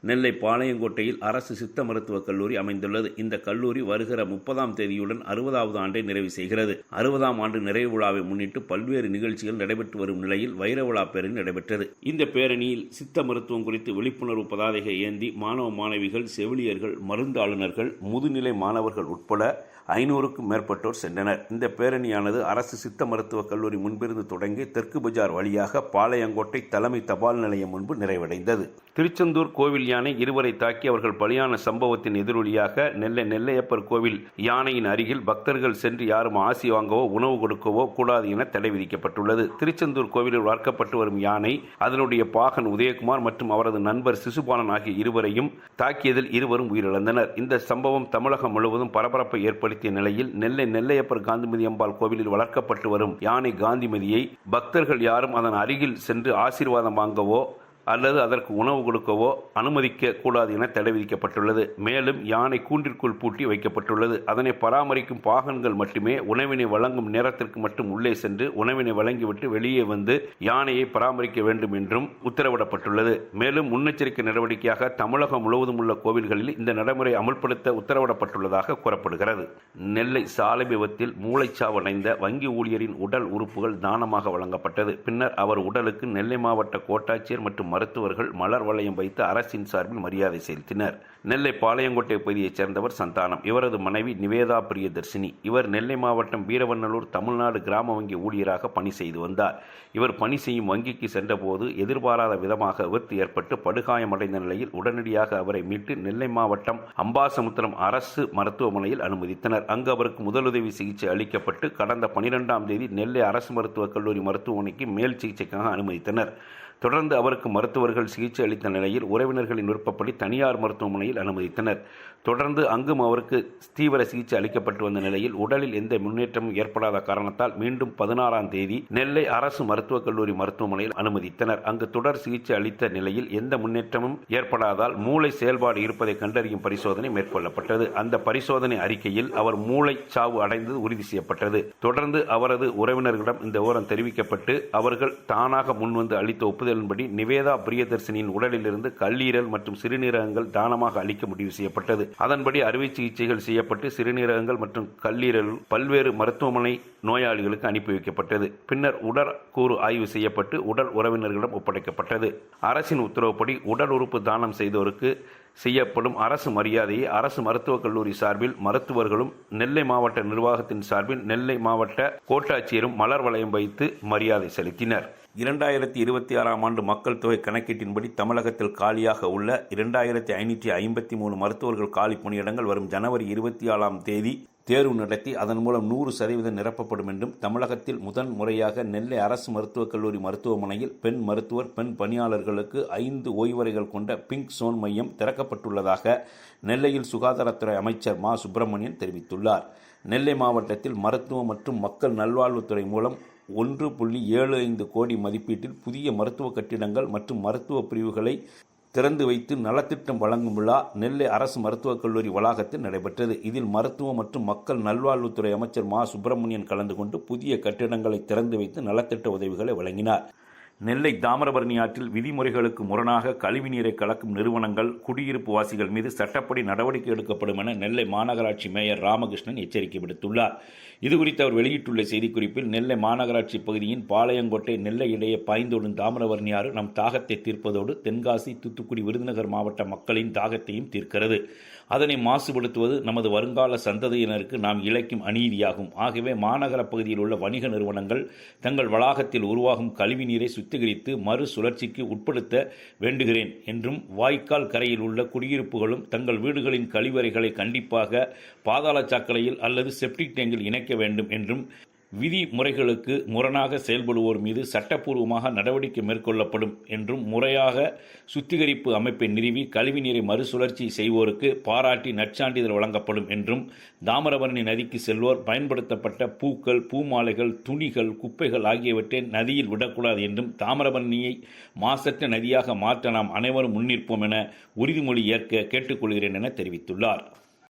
நெல்லை பாளையங்கோட்டையில் அரசு சித்த மருத்துவக் கல்லூரி அமைந்துள்ளது. இந்த கல்லூரி வருகிற முப்பதாம் தேதியுடன் அறுபதாவது ஆண்டை நிறைவு செய்கிறது. அறுபதாம் ஆண்டு நிறைவு விழாவை முன்னிட்டு பல்வேறு நிகழ்ச்சிகள் நடைபெற்று வரும் நிலையில் வைர விழா பேரணி நடைபெற்றது. இந்த பேரணியில் சித்த மருத்துவம் குறித்து விழிப்புணர்வு பதாதைகை ஏந்தி மாணவ மாணவிகள் செவிலியர்கள் மருந்தாளுநர்கள் முதுநிலை மாணவர்கள் உட்பட ஐநூறுக்கும் மேற்பட்டோர் சென்றனர். இந்த பேரணியானது அரசு சித்த மருத்துவக் கல்லூரி முன்பிருந்து தொடங்கி தெற்கு பஜார் வழியாக பாளையங்கோட்டை தலைமை தபால் நிலையம் முன்பு நிறைவடைந்தது. திருச்செந்தூர் கோவில் யானை இருவரை தாக்கி அவர்கள் பலியான சம்பவத்தின் எதிரொலியாக நெல்லை நெல்லையப்பர் கோவில் யானையின் அருகில் பக்தர்கள் சென்று யாரும் ஆசி வாங்கவோ உணவு கொடுக்கவோ கூடாது என தடை விதிக்கப்பட்டுள்ளது. திருச்செந்தூர் கோவிலில் வளர்க்கப்பட்டு வரும் யானை அதனுடைய பாகன் உதயகுமார் மற்றும் அவரது நண்பர் சிசுபாலன் ஆகிய இருவரையும் தாக்கியதில் இருவரும் உயிரிழந்தனர். இந்த சம்பவம் தமிழகம் முழுவதும் பரபரப்பை ஏற்படுத்திய நிலையில் நெல்லை நெல்லையப்பர் காந்திமதி அம்பாள் கோவிலில் வளர்க்கப்பட்டு வரும் யானை காந்திமதியை பக்தர்கள் யாரும் அதன் அருகில் சென்று ஆசீர்வாதம் வாங்கவோ அல்லது அதற்கு உணவு கொடுக்கவோ அனுமதிக்க கூடாது என தடை விதிக்கப்பட்டுள்ளது. மேலும் யானை கூண்டிற்குள் பூட்டி வைக்கப்பட்டுள்ளது. அதனை பராமரிக்கும் பாகன்கள் மட்டுமே உணவினை வழங்கும் நேரத்திற்கு மட்டும் உள்ளே சென்று உணவினை வழங்கிவிட்டு வெளியே வந்து யானையை பராமரிக்க வேண்டும் என்றும் உத்தரவிடப்பட்டுள்ளது. மேலும் முன்னெச்சரிக்கை நடவடிக்கையாக தமிழகம் முழுவதும் உள்ள கோவில்களில் இந்த நடைமுறை அமல்படுத்த உத்தரவிடப்பட்டுள்ளதாக கூறப்படுகிறது. நெல்லை சாலை விபத்தில் மூளைச்சாவடைந்த வங்கி ஊழியரின் உடல் உறுப்புகள் தானமாக வழங்கப்பட்டது. பின்னர் அவர் உடலுக்கு நெல்லை மாவட்ட கோட்டாட்சியர் மற்றும் மருத்துவர்கள் மலர் வளையம் வைத்து அரசின் சார்பில் மரியாதை செலுத்தினர். நெல்லை பாளையங்கோட்டை பகுதியைச் சேர்ந்தவர் சந்தானம். இவரது மனைவி நிவேதா பிரியதர்ஷினி. இவர் நெல்லை மாவட்டம் வீரவண்ணலூர் தமிழ்நாடு கிராம வங்கி ஊழியராக பணி செய்து வந்தார். இவர் பணி செய்யும் வங்கிக்கு சென்றபோது எதிர்பாராத விதமாக விபத்து ஏற்பட்டு படுகாயமடைந்த நிலையில் உடனடியாக அவரை மீட்டு நெல்லை மாவட்டம் அம்பாசமுத்திரம் அரசு மருத்துவமனையில் அனுமதித்தனர். அங்கு அவருக்கு முதலுதவி சிகிச்சை அளிக்கப்பட்டு கடந்த பனிரெண்டாம் தேதி நெல்லை அரசு மருத்துவக் கல்லூரி மருத்துவமனைக்கு மேல் சிகிச்சைக்காக அனுமதித்தனர். தொடர்ந்து அவருக்கு மருத்துவர்கள் சிகிச்சை அளித்த நிலையில் உறவினர்களின் விருப்பப்படி தனியார் மருத்துவமனையில் அனுமதித்தனர். தொடர்ந்து அங்கும் அவருக்கு தீவிர சிகிச்சை அளிக்கப்பட்டு வந்த நிலையில் உடலில் எந்த முன்னேற்றமும் ஏற்படாத காரணத்தால் மீண்டும் பதினாறாம் தேதி நெல்லை அரசு மருத்துவக் கல்லூரி மருத்துவமனையில் அனுமதித்தனர். அங்கு தொடர் சிகிச்சை அளித்த நிலையில் எந்த முன்னேற்றமும் ஏற்படாதால் மூளை செயல்பாடு இருப்பதை கண்டறியும் பரிசோதனை மேற்கொள்ளப்பட்டது. அந்த பரிசோதனை அறிக்கையில் அவர் மூளை சாவு அடைந்தது உறுதி செய்யப்பட்டது. தொடர்ந்து அவரது உறவினர்களிடம் இந்த விவரம் தெரிவிக்கப்பட்டு அவர்கள் தானாக முன்வந்து அளித்த ஒப்புதலின்படி நிவேதா பிரியதர்சினியின் உடலிலிருந்து கல்லீரல் மற்றும் சிறுநீரகங்கள் தானமாக அளிக்க முடிவு செய்யப்பட்டது. அதன்படி அறுவை சிகிச்சைகள் செய்யப்பட்டு சிறுநீரகங்கள் மற்றும் கல்லீரல் பல்வேறு மருத்துவமனை நோயாளிகளுக்கு அனுப்பி வைக்கப்பட்டது. பின்னர் உடற்கூறு ஆய்வு செய்யப்பட்டு உடல் உறவினர்களிடம் ஒப்படைக்கப்பட்டது. அரசின் உத்தரவுப்படி உடல் உறுப்பு தானம் செய்தோருக்கு செய்யப்படும் அரசு மரியாதையை அரசு மருத்துவக் கல்லூரி சார்பில் மருத்துவர்களும் நெல்லை மாவட்ட நிர்வாகத்தின் சார்பில் நெல்லை மாவட்ட கோட்டாட்சியரும் மலர் வளையம் வைத்து மரியாதை செலுத்தினர். இரண்டாயிரத்தி இருபத்தி ஆறாம் ஆண்டு மக்கள் தொகை கணக்கீட்டின்படி தமிழகத்தில் காலியாக உள்ள இரண்டாயிரத்தி ஐநூற்றி ஐம்பத்தி மூணு மருத்துவர்கள் காலி பணியிடங்கள் வரும் ஜனவரி இருபத்தி ஆறாம் தேதி தேர்வு நடத்தி அதன் மூலம் நூறு சதவீதம் நிரப்பப்படும் என்றும் தமிழகத்தில் முதன் முறையாக நெல்லை அரசு மருத்துவக் கல்லூரி மருத்துவமனையில் பெண் மருத்துவர் பெண் பணியாளர்களுக்கு ஐந்து ஓய்வறைகள் கொண்ட பிங்க் சோன் மையம் திறக்கப்பட்டுள்ளதாக நெல்லையில் சுகாதாரத்துறை அமைச்சர் மா. சுப்பிரமணியன் தெரிவித்துள்ளார். நெல்லை மாவட்டத்தில் மருத்துவம் மற்றும் மக்கள் நல்வாழ்வுத்துறை மூலம் ஒன்று புள்ளி ஏழு ஐந்து கோடி மதிப்பீட்டில் புதிய மருத்துவ கட்டிடங்கள் மற்றும் மருத்துவ பிரிவுகளை திறந்து வைத்து நலத்திட்டம் வழங்கும் விழா நெல்லை அரசு மருத்துவக் கல்லூரி வளாகத்தில் நடைபெற்றது. இதில் மருத்துவ மற்றும் மக்கள் நல்வாழ்வுத்துறை அமைச்சர் மா. சுப்பிரமணியன் கலந்து கொண்டு புதிய கட்டிடங்களை திறந்து வைத்து நலத்திட்ட உதவிகளை வழங்கினார். நெல்லை தாமிரபரணி ஆற்றில் விதிமுறைகளுக்கு முரணாக கழிவுநீரை கலக்கும் நிறுவனங்கள் குடியிருப்பு வாசிகள் மீது சட்டப்படி நடவடிக்கை எடுக்கப்படும் என நெல்லை மாநகராட்சி மேயர் ராமகிருஷ்ணன் எச்சரிக்கை விடுத்துள்ளார். இதுகுறித்து அவர் வெளியிட்டுள்ள செய்திக்குறிப்பில் நெல்லை மாநகராட்சி பகுதியின் பாளையங்கோட்டை நெல்லை இடையே பாய்ந்தோடும் தாமிரபரணி ஆறு நம் தாகத்தை தீர்ப்பதோடு தென்காசி தூத்துக்குடி விருதுநகர் மாவட்ட மக்களின் தாகத்தையும் தீர்க்கிறது. அதனை மாசுபடுத்துவது நமது வருங்கால சந்ததியினருக்கு நாம் இழைக்கும் அநீதியாகும். ஆகவே மாநகர பகுதியில் உள்ள வணிக நிறுவனங்கள் தங்கள் வளாகத்தில் உருவாகும் கழிவு கழிவுநீரை சுத்திகரித்து மறு சுழற்சிக்கு உட்படுத்த வேண்டுகிறேன் என்றும் வாய்க்கால் கரையில் உள்ள குடியிருப்புகளும் தங்கள் வீடுகளின் கழிவறைகளை கண்டிப்பாக பாதாள சாக்கடையில் அல்லது செப்டிக் டேங்கில் இணைக்க வேண்டும் என்றும் விதிமுறைகளுக்கு முரணாக செயல்படுவோர் மீது சட்டப்பூர்வமாக நடவடிக்கை மேற்கொள்ளப்படும் என்றும் முறையாக சுத்திகரிப்பு அமைப்பை நிறுவி கழிவுநீரை மறுசுழற்சி செய்வோருக்கு பாராட்டி நற்சான்றிதழ் வழங்கப்படும் என்றும் தாமிரபரணி நதிக்கு செல்வோர் பயன்படுத்தப்பட்ட பூக்கள் பூமாலைகள் துணிகள் குப்பைகள் ஆகியவற்றை நதியில் விடக்கூடாது என்றும் தாமிரபரணியை மாசற்ற நதியாக மாற்ற நாம் அனைவரும் முன்னிற்போம் என உறுதிமொழி ஏற்க கேட்டுக்கொள்கிறேன் என தெரிவித்துள்ளார்.